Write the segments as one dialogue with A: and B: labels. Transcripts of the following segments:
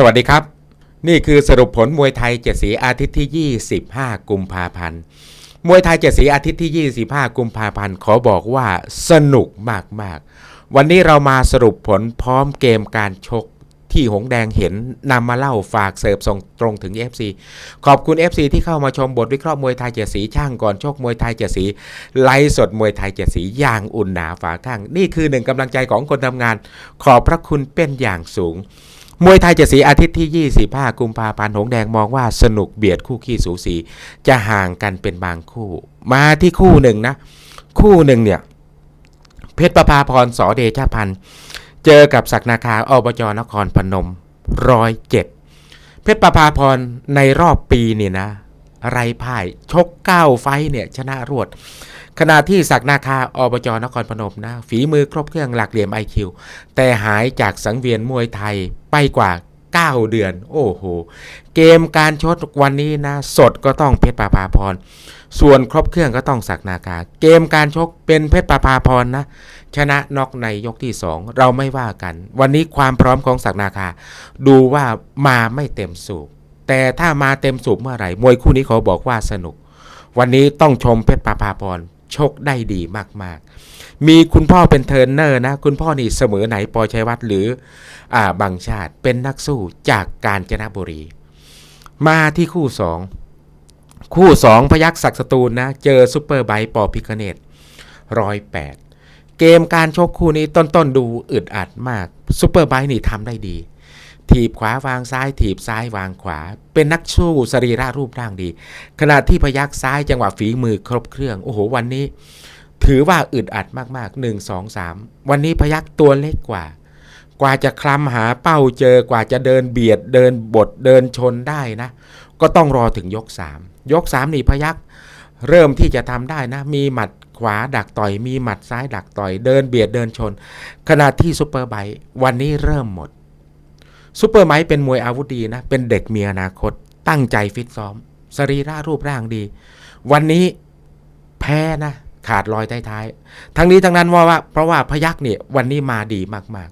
A: สวัสดีครับ นี่คือสรุปผลมวยไทยเจ็ดสีอาทิตย์ที่ 25 กุมภาพันธ์มวยไทยเจ็ดสีอาทิตย์ที่ 25 กุมภาพันธ์ขอบอกว่าสนุกมากๆ วันนี้เรามาสรุปผลพร้อมเกมการชกที่หงแดงเห็นนำมาเล่าฝากเสิร์ฟส่งตรงถึง FC ขอบคุณ FC ที่เข้ามาชมบทวิเคราะห์มวยไทยเจ็ดสีช่างก่อนชกมวยไทยเจ็ดสีไลฟ์สดมวยไทยเจ็ดสีอย่างอุ่นหนาฝาข้าง นี่คือหนึ่งกำลังใจของคนทำงาน ขอบพระคุณเป็นอย่างสูง มวยไทยเจ็ดสีอาทิตย์ที่ 25 กุมภาพันธ์หงแดงมองว่าสนุกเบียดคู่ขี้สูสี จะห่างกันเป็นบางคู่ มาที่คู่หนึ่งนะ คู่หนึ่งเนี่ย เพชรประภาพรสอเดชพันธ์เจอกับศักนาคาอบจนครพนมร้อยเจ็ดเพชรประภาพรในรอบปีนี่นะ ไรพ่าย ชกเก้าไฟเนี่ยชนะรวด ขณะที่ศักนาคาอบจนครพนมนะ ฝีมือครบเครื่องหลักเหลี่ยมไอคิวแต่หายจากสังเวียนมวยไทยไปกว่า 9 เดือน โอ้โห เกมการชดวันนี้นะ สดก็ต้องเพชรปาภาพร ส่วนครบเครื่องก็ต้องศักนาคา เกมการชกเป็นเพชรปาภาพรนะ ชนะน็อกในยกที่ 2 เราไม่ว่ากัน วันนี้ความพร้อมของศักนาคา ดูว่ามาไม่เต็มสูบ แต่ถ้ามาเต็มสูบเมื่อไหร่ มวยคู่นี้เขาบอกว่าสนุก วันนี้ต้องชมเพชรปาภาพรชกได้ดีมากๆ มีคุณพ่อเป็นเทรนเนอร์นะ คุณพ่อนี่เสมอไหนปอชัยวัฒน์หรืออ่าบางชาติเป็นนักสู้จากกาญจนบุรี มาที่คู่สองคู่สองพยักศักดิ์สตูลนะ เจอซุปเปอร์ไบค์ปอพิคเนตร้อยแปดเกมการชกคู่นี้ต้นๆดูอึดอัดมากซุปเปอร์ไบค์นี่ทำได้ดี ถีบขวาวางซ้าย ถีบซ้ายวางขวา เป็นนักสู้สรีระรูปร่างดี ขณะที่พยักซ้ายจังหวะฝีมือครบเครื่อง โอ้โห วันนี้ ถือว่าอึดอัดมากๆ1 2 3วันนี้พยักตัวเล็กกว่า กว่าจะคลำหาเป้าเจอกว่าจะเดินเบียดเดินบดเดินชนได้นะ ก็ต้องรอถึงยก3ยก3นี่พยักเริ่มที่จะทำได้นะ มีหมัดขวาดักต่อย มีหมัดซ้ายดักต่อย เดินเบียดเดินชน ขณะที่ซุปเปอร์ไบค์วันนี้เริ่มหมด ซูเปอร์ไมค์เป็นมวยอาวุธดีนะ เป็นเด็กมีอนาคต ตั้งใจฟิตซ้อม สรีระรูปร่างดี วันนี้แพ้นะ ขาดรอยท้ายๆ ทั้งนี้ทั้งนั้นว่าว่าเพราะว่าพยักเนี่ยวันนี้มาดีมาก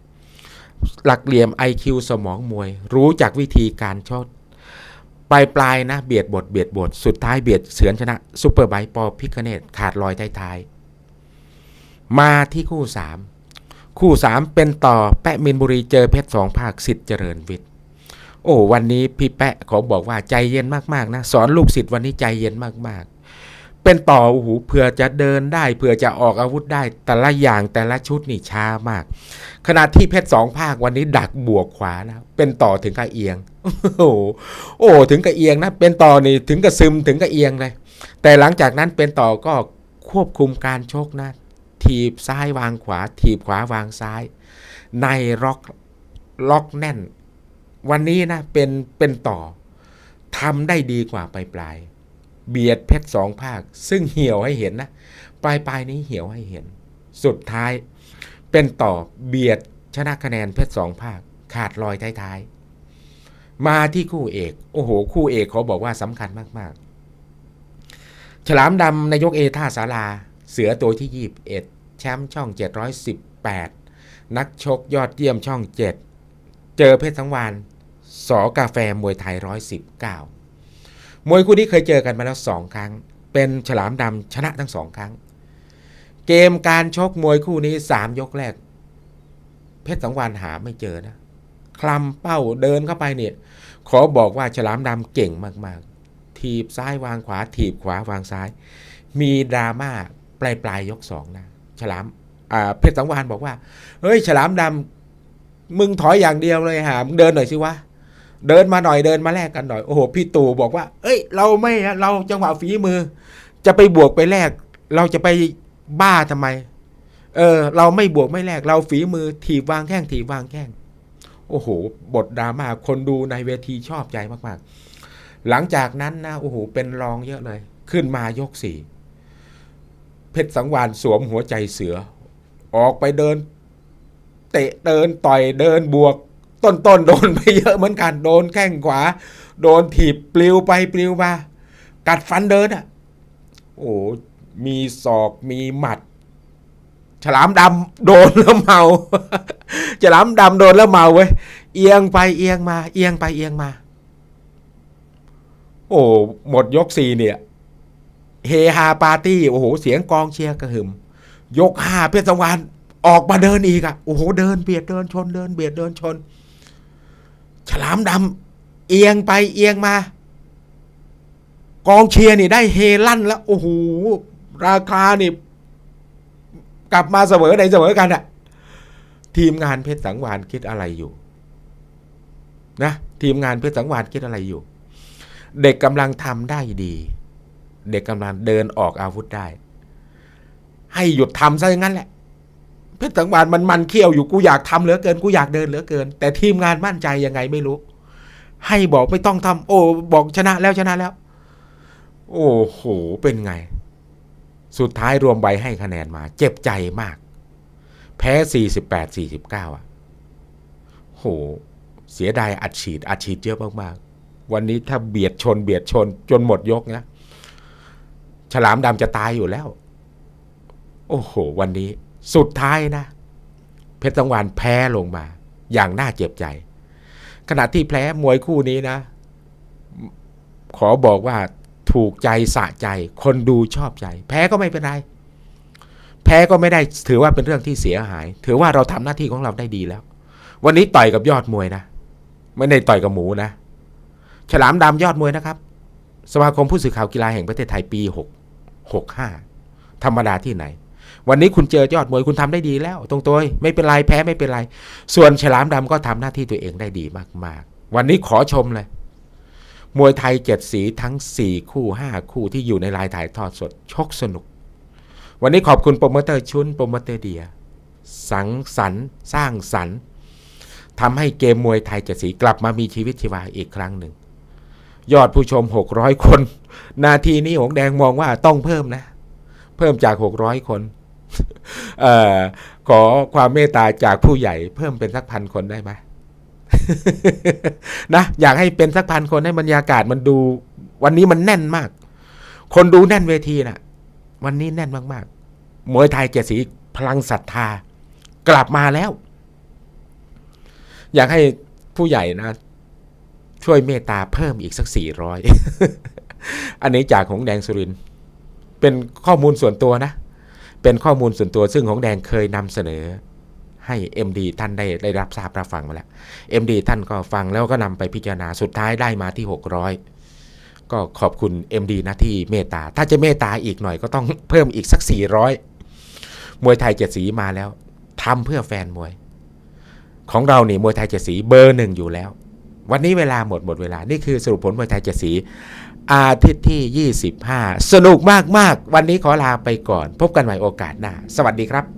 A: ๆ หลักเหลี่ยม IQ สมองมวย รู้จักวิธีการชดปลายปลายๆนะเบียดบทเบียดบทสุดท้ายเบียดเสือนชนะซูเปอร์ไบค์ปอพิคเนตขาดรอยท้ายๆมาที่คู่สาม คู่ 3 เป็นต่อแปะมินบุรีเจอเพชรสองภาคสิทธิ์เจริญวิทย์โอ้วันนี้พี่แปะขอบอกว่าใจเย็นมากๆนะสอนลูกศิษย์วันนี้ใจเย็นมากๆ เป็นต่อโอ้โหเผื่อจะเดินได้เผื่อจะออกอาวุธได้ แต่ละอย่างแต่ละชุดนี่ช้ามาก ขณะที่เพชรสองภาควันนี้ดักบวกขวานะเป็นต่อถึงกับเอียง โอ้โหโอ้ถึงกับเอียงนะ เป็นต่อนี่ถึงกับซึมถึงกับเอียงเลยแต่หลังจากนั้นเป็นต่อก็ควบคุมการชกนะ ถีบซ้ายวางขวา ถีบขวาวางซ้าย ในล็อกล็อกแน่น วันนี้นะเป็นเป็นต่อทำได้ดีกว่าปลายปลายเบียดเพชรสองภาค ซึ่งเหี่ยวให้เห็นนะปลายปลายนี้เหี่ยวให้เห็น สุดท้ายเป็นต่อเบียดชนะคะแนนเพชรสองภาค ขาดรอยท้ายๆ มาที่คู่เอก โอ้โห คู่เอกเขาบอกว่าสำคัญมากๆ ฉลามดำนายกเอท่าสาราเสือตัวที่21 แชมป์ช่อง 718 นักชกยอดเยี่ยมช่อง 7 เจอเพชรสังวานสอกาแฟมวยไทย 119 มวยคู่นี้เคยเจอกันมาแล้ว2ครั้ง เป็นฉลามดำชนะทั้ง2ครั้ง เกมการชกมวยคู่นี้ 3 ยกแรก เพชรสังวานหาไม่เจอนะ คลำเป้าเดินเข้าไปเนี่ย ขอบอกว่าฉลามดำเก่งมากๆ ถีบซ้ายวางขวา ถีบขวาวางซ้าย มีดราม่าปลายปลายๆยกสองนะ ฉลามอ่าเพชรสังวานบอกว่า เฮ้ย ฉลามดำมึงถอยอย่างเดียวเลยหามึงเดินหน่อยสิวะเดินมาหน่อยเดินมาแลกกันหน่อยโอ้โหพี่ตู่บอกว่า เอ้ย เราไม่เราจังหวะฝีมือ จะไปบวกไปแลกเราจะไปบ้าทำไม เออ เราไม่บวกไม่แลกเราฝีมือถีบวางแข้งถีบวางแข้งโอ้โห บทดราม่าคนดูในเวทีชอบใจมากๆ หลังจากนั้นนะโอ้โหเป็นรองเยอะเลย ขึ้นมายกสี่ เพชรสังวานสวมหัวใจเสือ ออกไปเดิน เตะเดินต่อยเดินบวก ต้นต้นๆโดนไปเยอะเหมือนกัน โดนแข้งขวา โดนถีบปลิวไปปลิวมากัดฟันเดินอะ โอ้มีศอกมีหมัด ฉลามดำโดนแล้วเมา ฉลามดำโดนแล้วเมาเว้ยเอียงไปเอียงมา เอียงไปเอียงมา โอ้หมดยกสี่เนี่ย เฮฮาปาร์ตี้โอ้โหเสียงกองเชียร์กระหึ่มยกห้าเพชรสังวานออกมาเดินอีกอะโอ้โหเดินเบียดเดินชนเดินเบียดเดินชน ฉลามดำเอียงไปเอียงมา กองเชียร์นี่ได้เฮลั่นแล้วโอ้โหราคานี่กลับมาเสมอในเสมอกันอะทีมงานเพชรสังวานคิดอะไรอยู่ นะ ทีมงานเพชรสังวานคิดอะไรอยู่ เด็กกำลังทำได้ดี เด็กกำลังเดินออกอาวุธได้ ให้หยุดทำซะอย่างนั้นแหละเพชรสังวานมันมันเขี้ยวอยู่กูอยากทำเหลือเกินกูอยากเดินเหลือเกิน แต่ทีมงานมั่นใจยังไงไม่รู้ ให้บอกไม่ต้องทำโอ้บอกชนะแล้วชนะแล้ว โอ้โหเป็นไง สุดท้ายรวมใบให้คะแนนมา เจ็บใจมาก แพ้48 49อะโหเสียดายอัดฉีดอัดฉีดเยอะมากๆวันนี้ถ้าเบียดชนเบียดชนจนหมดยกนะ ฉลามดำจะตายอยู่แล้ว โอ้โห วันนี้สุดท้ายนะ เพชรตังวานแพ้ลงมา อย่างน่าเจ็บใจ ขณะที่แพ้มวยคู่นี้นะ ขอบอกว่าถูกใจสะใจคนดูชอบใจ แพ้ก็ไม่เป็นไร แพ้ก็ไม่ได้ถือว่าเป็นเรื่องที่เสียหาย ถือว่าเราทำหน้าที่ของเราได้ดีแล้ว วันนี้ต่อยกับยอดมวยนะ ไม่ได้ต่อยกับหมูนะ ฉลามดำยอดมวยนะครับ สมาคมผู้สื่อข่าวกีฬาแห่งประเทศไทยปี6 65 ธรรมดาที่ไหน วันนี้คุณเจอยอดมวยคุณทำได้ดีแล้ว ตรงตัวไม่เป็นไรแพ้ไม่เป็นไร ส่วนฉลามดำก็ทำหน้าที่ตัวเองได้ดีมากๆ วันนี้ขอชมเลย มวยไทยเจ็ดสีทั้ง 4 คู่ 5 คู่ที่อยู่ในรายถ่ายทอดสดชกสนุก วันนี้ขอบคุณโปรโมเตอร์ชุนโปรโมเตอร์เดีย สังสรรค์สร้างสรรค์ทำให้เกมมวยไทยเจ็ดสีกลับมามีชีวิตชีวาอีกครั้งหนึ่ง ยอดผู้ชม 600 คน นาทีนี้หงแดงมองว่าต้องเพิ่มนะ เพิ่มจาก 600 คนออขอความเมตตาจากผู้ใหญ่เพิ่มเป็นสักพันคนได้ไหมนะอยากให้เป็นสักพันคนให้บรรยากาศมันดู วันนี้มันแน่นมาก คนดูแน่นเวทีน่ะ วันนี้แน่นมากๆมวยไทยเจสีพลังศรัทธา กลับมาแล้ว อยากให้ผู้ใหญ่นะ ช่วยเมตตาเพิ่มอีกสักสี่ร้อยอันนี้จากของแดงสุรินเป็นข้อมูลส่วนตัวนะ เป็นข้อมูลส่วนตัวซึ่งของแดงเคยนำเสนอให้ MD ท่านได้ได้รับทราบรับฟังมาแล้ว MD ท่านก็ฟังแล้วก็นำไปพิจารณาสุดท้ายได้มาที่ 600 ก็ขอบคุณ MD นะที่เมตตา ถ้าจะเมตตาอีกหน่อยก็ต้องเพิ่มอีกสัก 400 มวยไทยเจ็ดสีมาแล้วทำเพื่อแฟนมวย ของเรานี่มวยไทยเจ็ดสีเบอร์หนึ่งอยู่แล้ว วันนี้เวลาหมดหมดเวลา นี่คือสรุปผลมวยไทยเจ็ดสีอาทิตย์ที่ 25 สนุกมาก ๆ วันนี้ขอลาไปก่อน พบกันใหม่โอกาสหน้า สวัสดีครับ